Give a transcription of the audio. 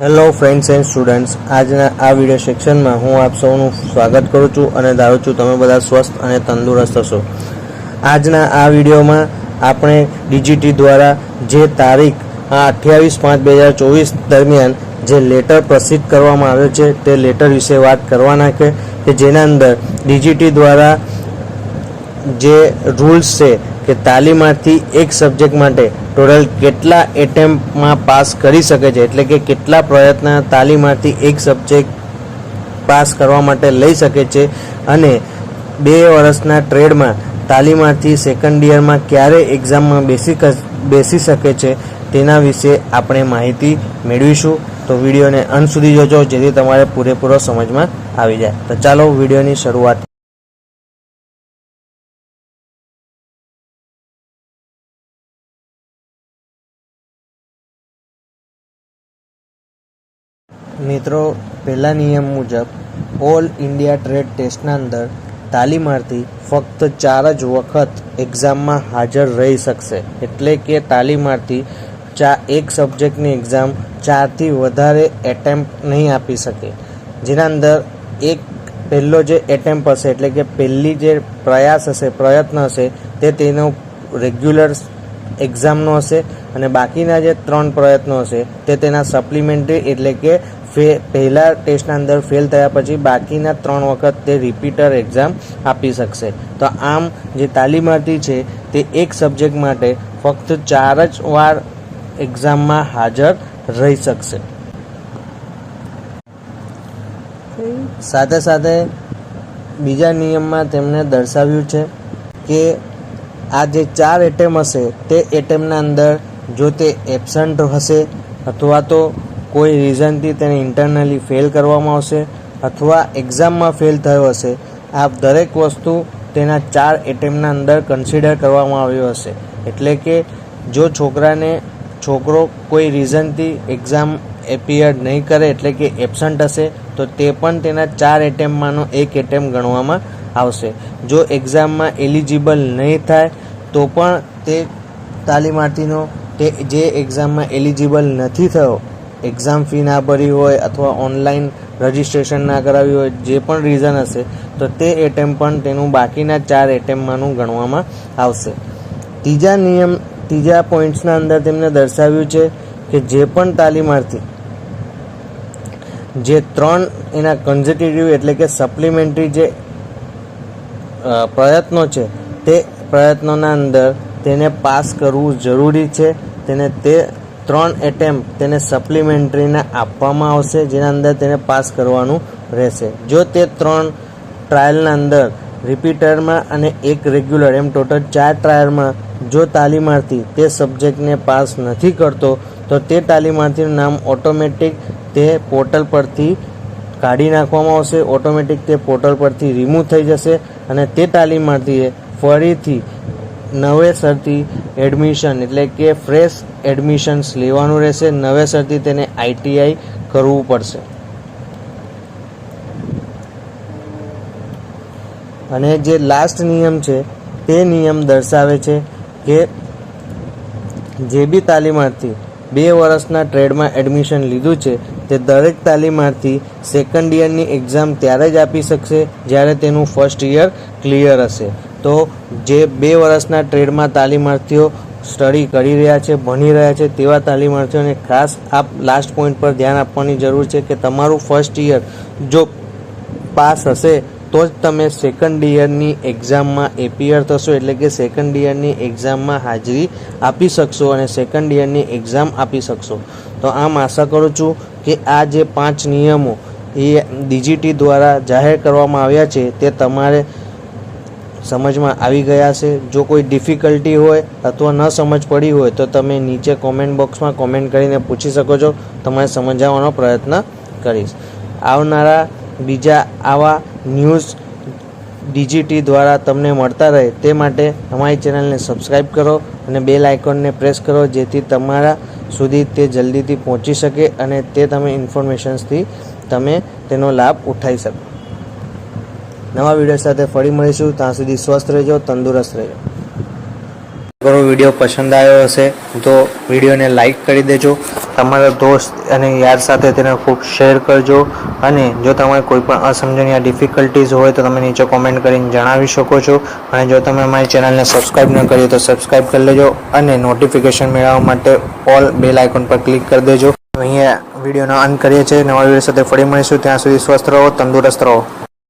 Hello friends and students આજના આ video સેક્શનમાં હું આપ સૌનું સ્વાગત કરું છું અને ધારું છું તમે બધા સ્વસ્થ અને તંદુરસ્ત હશો. આજના આ વિડીયોમાં આપણે ડીજીટી દ્વારા જે તારીખ આ અઠ્યાવીસ પાંચ બે હજાર ચોવીસ દરમિયાન જે લેટર પ્રસિદ્ધ કરવામાં આવ્યો છે, તે લેટર વિશે વાત કરવાના છે કે જેના અંદર ડીજીટી દ્વારા જે રૂલ્સ છે કે તાલીમાર્થી એક સબ્જેક્ટ માટે ટોટલ કેટલા એટેમ્પમાં પાસ કરી શકે છે? એટલે કે કેટલા પ્રયત્ન તાલીમાર્થી એક સબ્જેક્ટ પાસ કરવા માટે લઈ શકે છે? અને બે વર્ષના ટ્રેડમાં તાલીમાર્થી સેકન્ડ યરમાં ક્યારે એક્ઝામમાં બેસી બેસી શકે છે? તેના વિશે આપણે માહિતી મેળવીશું. તો વિડીયોને અંત સુધી જોજો, જેથી તમારે પૂરેપૂરો સમજમાં આવી જાય. તો ચાલો વિડીયોની શરૂઆત મિત્રો, પહેલા નિયમ મુજબ ઓલ ઇન્ડિયા ટ્રેડ ટેસ્ટના અંદર તાલીમાર્થી ફક્ત ચાર જ વખત એક્ઝામમાં હાજર રહી શકશે. એટલે કે તાલીમાર્થી ચા, એક સબ્જેક્ટની એક્ઝામ ચારથી વધારે એટેમ્પ નહીં આપી શકે. જેના અંદર એક પહેલો જે એટેમ્પ હશે, એટલે કે પહેલી જે પ્રયાસ હશે, પ્રયત્ન હશે, તે તેનો રેગ્યુલર એક્ઝામનો હશે અને બાકીના જે ત્રણ પ્રયત્નો હશે, તે તેના સપ્લિમેન્ટરી એટલે કે ફે, પહેલા ટેસ્ટના અંદર ફેલ થયા પછી બાકીના ત્રણ વખત તે રિપીટર એક્ઝામ આપી શકશે. તો આમ જે તાલીમાર્થી છે તે એક સબ્જેક્ટ માટે ફક્ત ચાર જ વાર એક્ઝામમાં હાજર રહી શકશે. સાથે સાથે બીજા નિયમમાં તેમણે દર્શાવ્યું છે કે આ જે ચાર એટેમ હશે તે એટેમના અંદર જો તે એબસન્ટ હશે અથવા તો કોઈ રીઝનથી તેને ઇન્ટરનલી ફેલ કરવામાં આવશે અથવા એક્ઝામમાં ફેલ થયો હશે આ દરેક વસ્તુ તેના ચાર એટેમના અંદર કન્સિડર કરવામાં આવ્યો હશે. એટલે કે જો છોકરાને છોકરો કોઈ રીઝનથી એક્ઝામ એપિયર નહીં કરે, એટલે કે એબસન્ટ હશે, તો તે પણ તેના ચાર એટેમ્પમાંનો એક એટેમ્પ ગણવામાં આવશે. જો એક્ઝામમાં એલિજિબલ નહીં થાય, તો પણ તે તાલીમાર્થીનો તે જે એક્ઝામમાં એલિજિબલ નથી થયો એક્ઝામ ફી ના ભરી હોય અથવા ઓનલાઈન રજિસ્ટ્રેશન ના કરાવ્યું હોય, જે પણ રીઝન હશે, તો તે એટેમ્પ પણ તેનું બાકીના ચાર એટેમ્પમાંનું ગણવામાં આવશે. ત્રીજા નિયમ, ત્રીજા પોઈન્ટ્સના અંદર તેમને દર્શાવ્યું છે કે જે પણ તાલીમાર્થી જે ત્રણ એના કન્ઝિક્યુટિવ એટલે કે સપ્લિમેન્ટરી જે પ્રયત્નો છે, તે પ્રયત્નોના અંદર તેને પાસ કરવું જરૂરી છે. તેને તે ત્રણ એટેમ્પ તેને સપ્લિમેન્ટરીના આપવામાં આવશે, જેના અંદર તેને પાસ કરવાનું રહેશે. જો તે ત્રણ ટ્રાયલના અંદર રિપીટરમાં અને એક રેગ્યુલર એમ ટોટલ ચાર ટ્રાયલમાં જો તાલીમાર્થી તે સબ્જેક્ટને પાસ નથી કરતો, તો તે તાલીમાર્થીનું નામ ઓટોમેટિક તે પોર્ટલ પરથી કાઢી નાખવામાં આવશે. ઓટોમેટિક તે પોર્ટલ પરથી રિમૂવ થઈ જશે અને તે તાલીમાર્થીએ ફરીથી નવેસરથી એડમિશન એટલે કે ફ્રેશ એડમિશન્સ લેવાનું રહેશે. નવેસરથી તેને આઈટીઆઈ કરવું પડશે. અને જે લાસ્ટ નિયમ છે, તે નિયમ દર્શાવે છે કે જે બી તાલીમાર્થી બે વર્ષના ટ્રેડમાં એડમિશન લીધું છે, તે દરેક તાલીમાર્થી સેકન્ડ યરની એક્ઝામ ત્યારે જ આપી શકશે, જ્યારે તેનું ફર્સ્ટ યર ક્લિયર હશે. તો જે બે વર્ષના ટ્રેડમાં તાલીમાર્થીઓ સ્ટડી કરી રહ્યા છે, ભણી રહ્યા છે તેવા તાલીમાર્થીઓને ખાસ આ લાસ્ટ પોઈન્ટ પર ધ્યાન આપવાની જરૂર છે કે તમારું ફર્સ્ટ યર જો પાસ હશે, તો જ તમે સેકન્ડ યરની એક્ઝામમાં એપિયર થશો, એટલે કે સેકન્ડ યરની એક્ઝામમાં હાજરી આપી શકશો અને સેકન્ડ યરની એક્ઝામ આપી શકશો. તો આમ આશા કરું છું કે આ જે પાંચ નિયમો એ ડીજીટી દ્વારા જાહેર કરવામાં આવ્યા છે, તે તમારે સમજમાં આવી ગયા છે. જો કોઈ ડિફિકલ્ટી હોય અથવા ન સમજ પડી હોય તો તમે નીચે કોમેન્ટ બોક્સમાં કોમેન્ટ કરીને પૂછી શકો છો. તમારે સમજાવવાનો પ્રયત્ન કરીશ. આવનારા બીજા આવા ન્યૂઝ ડીજીટી દ્વારા તમને મળતા રહે તે માટે અમારી ચેનલને સબસ્ક્રાઈબ કરો અને બેલ આઇકોનને પ્રેસ કરો જેથી તમારા સુધી તે જલ્દીથી પહોંચી શકે અને તે તમે ઇન્ફોર્મેશન્સથી તમે તેનો લાભ ઉઠાવી શકો. નવા વીડિયો સાથે ફરી મળીશું. ત્યાં સુધી સ્વસ્થ રહેજો, તંદુરસ્ત રહેજો. કરો વીડિયો પસંદ આવ્યો હશે તો વિડીયોને લાઈક કરી દેજો. તમારા દોસ્ત અને યાર સાથે તેને ખૂબ શેર કરજો. અને જો તમારે કોઈ પણ અસમજણ ડિફિકલ્ટીઝ હોય તો તમે નીચે કોમેન્ટ કરીને જણાવી શકો છો. અને જો તમે અમારી ચેનલને સબસ્ક્રાઈબ ન કરી તો સબસ્ક્રાઈબ કરી લેજો અને નોટિફિકેશન મેળવવા માટે ઓલ બેલ આઇકોન પર ક્લિક કરી દેજો. અહીંયા વિડીયોનો અંત કરીએ છીએ. નવા વીડિયો સાથે ફરી મળીશું. ત્યાં સુધી સ્વસ્થ રહો, તંદુરસ્ત રહો.